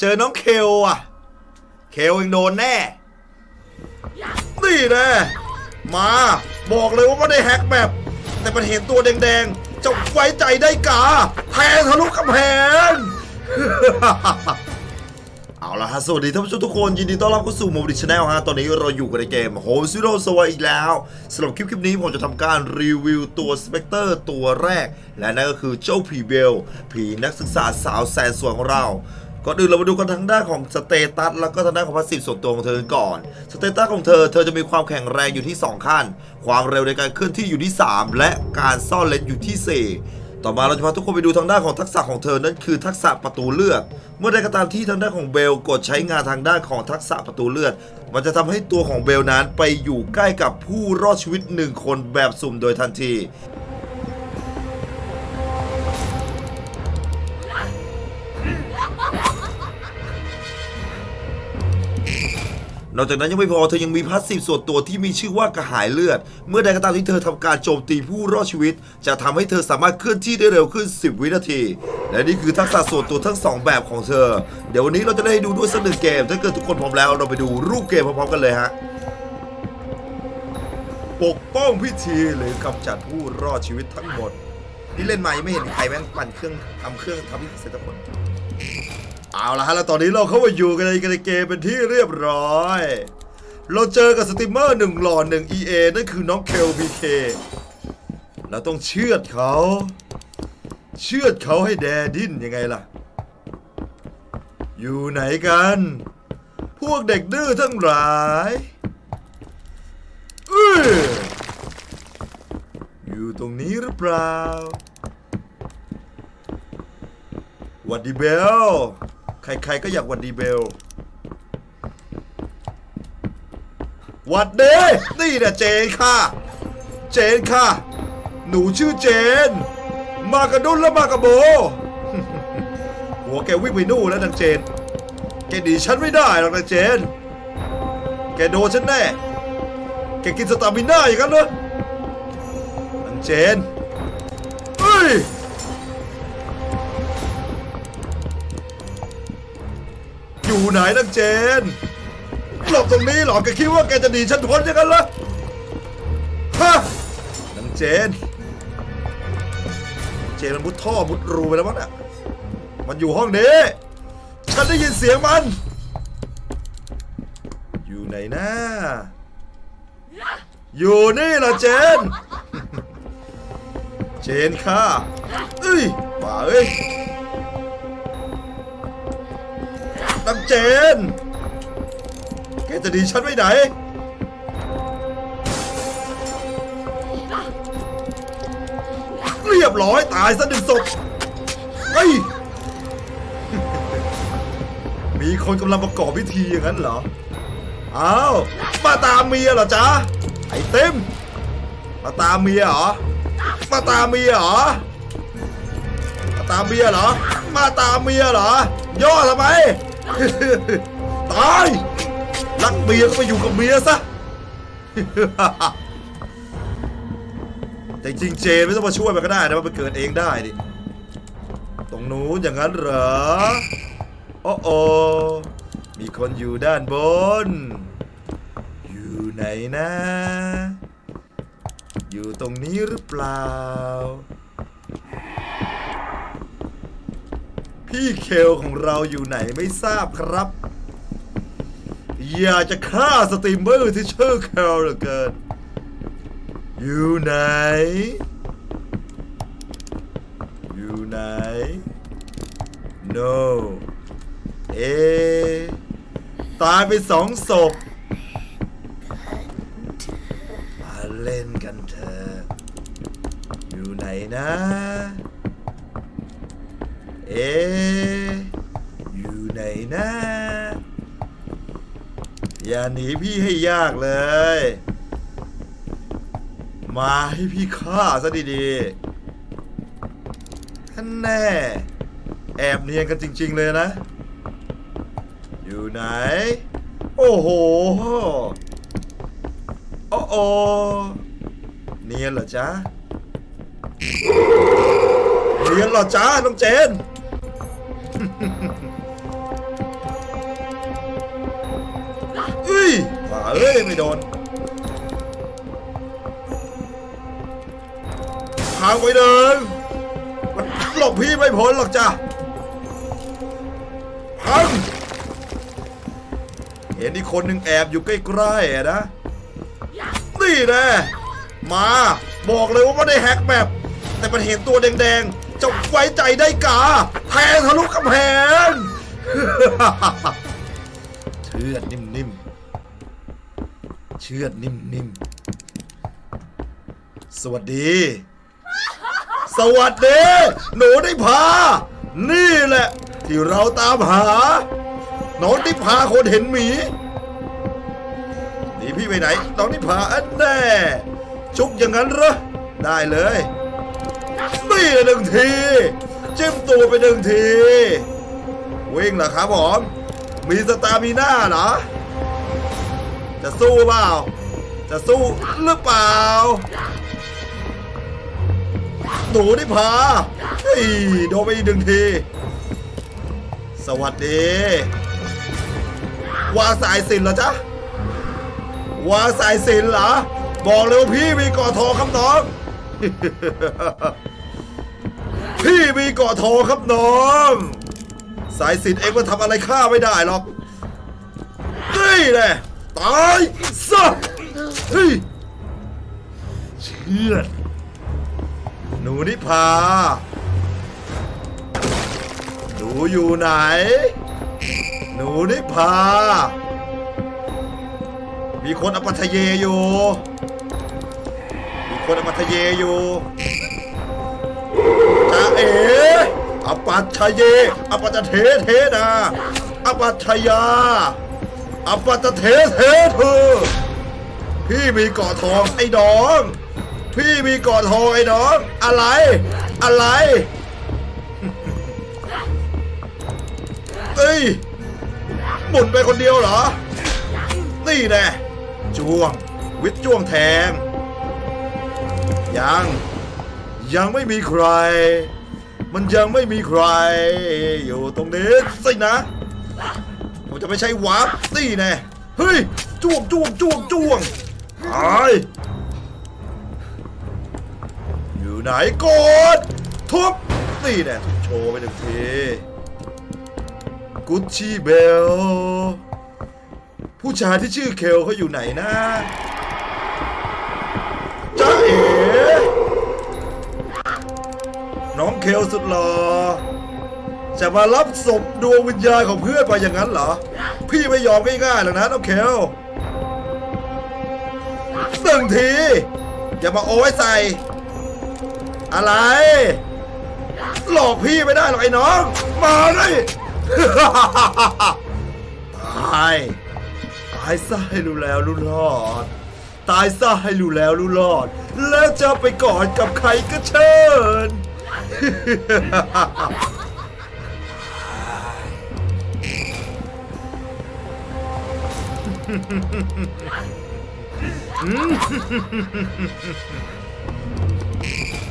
เจอน้องเคลอะ เคลยังโดนแน่ นี่แน่มาบอกเลยว่าไม่ได้แฮกแบบ แต่มันเห็นตัวแดงๆจะไว้ใจได้กาแทงทะลุกำแพงเอาละฮะสวัสดีท่านผู้ชมทุกคน ยินดีต้อนรับเข้าสู่โมบิชแนลฮะ ตอนนี้เราอยู่กันในเกมโฮมซิโร่สวอีกแล้วสำหรับคลิปคลิปนี้ผมจะทำการรีวิวตัวสเปกเตอร์ตัวแรก และนั่นก็คือเจ้าผีเบล ผีนักศึกษาสาวแสนสวยของเรา ก่อนอื่นเรามาดูกันทางด้านของสเตตัสแล้วก็ทางด้านของพาสซีฟส่วนตัวของเธอก่อน สเตตัสของเธอ เธอจะมีความแข็งแรงอยู่ที่ 2 ขั้น ความเร็วในการเคลื่อนที่อยู่ที่ 3 และการซ่อนเลนอยู่ที่ 4ต่อมาเราจะพาทุกคนไปดูทางด้านของทักษะของเธอ นั่นคือทักษะประตูเลือด เมื่อใดก็ตามที่ทางด้านของเบลกดใช้งานทางด้านของทักษะประตูเลือด มันจะทำให้ตัวของเบลนั้นไปอยู่ใกล้กับผู้รอดชีวิตหนึ่งคนแบบสุ่มโดยทันที นอกจากนั้นยังไม่พอเธอยังมีพาสซีฟส่วนตัวที่มีชื่อว่ากระหายเลือด เมื่อใดก็ตามที่เธอทำการโจมตีผู้รอดชีวิต จะทำให้เธอสามารถเคลื่อนที่ได้เร็วขึ้น 10 วินาที และนี่คือทักษะส่วนตัวทั้ง 2 แบบของเธอ เดี๋ยววันนี้เราจะได้ดูด้วยสักหนึ่งเกม ถ้าเกิดทุกคนพร้อมแล้วเราไปดูรูปเกมพร้อมๆกันเลยฮะปกป้องพิธีหรือกำจัดผู้รอดชีวิตทั้งหมด นี่เล่นมายังไม่เห็นใครแม่งปั่นเครื่องทำเครื่องทำพิธีเสร็จทุกคน เอาละฮะแล้วตอนนี้เราเข้ามาอยู่กันในเกมเป็นที่เรียบร้อย เราเจอกับสตรีมเมอร์หนึ่งหล่อหนึ่ง EA นั่นคือน้องเคลบีเคเราต้องเชือดเขา เชือดเขาให้แดดิ้นยังไงล่ะ อยู่ไหนกัน พวกเด็กดื้อทั้งหลายอืออยู่ตรงนี้หรือเปล่าวัดดีเบล ใครๆก็อยากหวัดดีเบลหวัดเดนี่นะเจนค่ะ เจนค่ะ หนูชื่อเจน มากระดุนและมากระโบ หัวแกวิ่งไปนู่นแล้วนางเจน แกหนีฉันไม่ได้หรอกนางเจน แกโดนฉันแน่ แกกินสตามิน่าอย่างนั้นเหรอนางเจนเฮ้ย อยู่ไหนนางเจน หลบตรงนี้หรอแกคิดว่าแกจะหนีฉันพ้นอย่างนั้นเหรอฮะนางเจน เจนมันมุดท่อมุดรูไปแล้วมั้งน่ะมันอยู่ห้องนี้ ฉันได้ยินเสียงมัน อยู่ไหนนะอยู่นี่ล่ะเจน เจนค่ะเอ้ยป่าเอ้ย นางเจน แกจะดีฉันไว้ไหน เรียบร้อยตายซะหนึ่งศพเฮ้ย มีคนกำลังประกอบพิธีอย่างนั้นเหรอ อ้าว มาตามเมียเหรอจ๊ะ ไอ้เต็ม มาตามเมียเหรอ มาตามเมียเหรอ มาตามเมียเหรอ มาตามเมียเหรอย่อทำไม ตายรักเมียก็ไปอยู่กับเมียซะ แต่จริงเจนไม่ต้องมาช่วยมันก็ได้นะมันไปเกิดเองได้ดิตรงนู้นอย่างนั้นเหรอโอ้โอมีคนอยู่ด้านบน อยู่ไหนนะ อยู่ตรงนี้หรือเปล่า พี่เคลของเราอยู่ไหนไม่ทราบครับ อยากจะฆ่าสตรีมเมอร์ที่ชื่อเคลเหลือเกิน อยู่ไหน อยู่ไหน no เอ ตายไปสองศพมาเล่นกันเถอะอยู่ไหนนะ เอะอยู่ไหนนะอย่าหนีพี่ให้ยากเลย มาให้พี่ฆ่าซะดีๆท่านแน่ แอบเนียนกันจริง ๆเลยนะ อยู่ไหน โอ้โหโอ้โอเนียนเหรอจ๊ะเนียนเหรอจ๊ะน้องเจน อุ้ยว่าเอ้ย ไม่โดนทางไปเดินหลบพี่ไม่พ้นหรอกจ้ะพังเห็นอีกคนหนึ่งแอบอยู่ใกล้ๆนะ นี่แนะมา บอกเลยว่าไม่ได้แฮกแบบ แต่มันเห็นตัวแดงๆ จะไว้ใจได้กาแทงทะลุกำแพงเชือดนิ่มๆเชือดนิ่มๆสวัสดี สวัสดี หนูได้พา นี่แหละ ที่เราตามหาน้องได้พาคนเห็นหมีหนีพี่ไปไหนน้องนิพาอันแน่ ชุกอย่างนั้นเหรอ ได้เลย นี่หนึ่งทีจิ้มตัวไปหนึ่งที วิ่งเหรอครับผมมีสตามีหน้าเหรอ จะสู้เปล่า จะสู้หรือเปล่า หนูนิพาเฮ้ยโดนไปอีกหนึ่งที สวัสดี วางสายสินเหรอจ๊ะ วางสายสินเหรอ บอกเลยว่าพี่มีกาะทอครับน้อง พี่มีเกาะทองครับน้อง สายสินเองมันทำอะไรข้าไม่ได้หรอกนี่แหละตายซะเฮ้ยเชื่อดหนูนิพาหนูอยู่ไหน หนูนิพามีคนอปัทเยอยู่ คนอปัทเยอยู่จ้าเอ๋อปัทเยอปัตเทเทนาอปัทยาอปัตเทเทเธอพี่มีเกาะทองไอ้น้อง พี่มีเกาะทองไอ้น้อง อะไร อะไรเอ้ยหมุนไปคนเดียวเหรอ นี่แน่จ้วง วิทย์จ้วงแทง ยัง ยังไม่มีใคร มันยังไม่มีใคร อยู่ตรงนี้สินะ ผมจะไม่ใช่วาร์ปนี่แน่เฮ้ยจ้วงจ้วงจ้วงจ้วงตายอยู่ไหนกดทุบนี่แน่โชว์ไปหนึ่งทีกุชชี่เบล ผู้ชายที่ชื่อเคลเขาอยู่ไหนนะ เคลสุดหล่อจะมารับศพดวงวิญญาณของเพื่อนไปอย่างนั้นเหรอ พี่ไม่ยอมง่ายๆหรอกนะน้องเคลหนึ่งที อย่ามาโอ้ยใส่ อะไร หลอกพี่ไม่ได้หรอกไอ้น้อง มาเลยตาย ตายซะให้รู้แล้วรู้รอด ตายซะให้รู้แล้วรู้รอด แล้วจะไปกอดกับใครก็เชิญ Mm-hmm.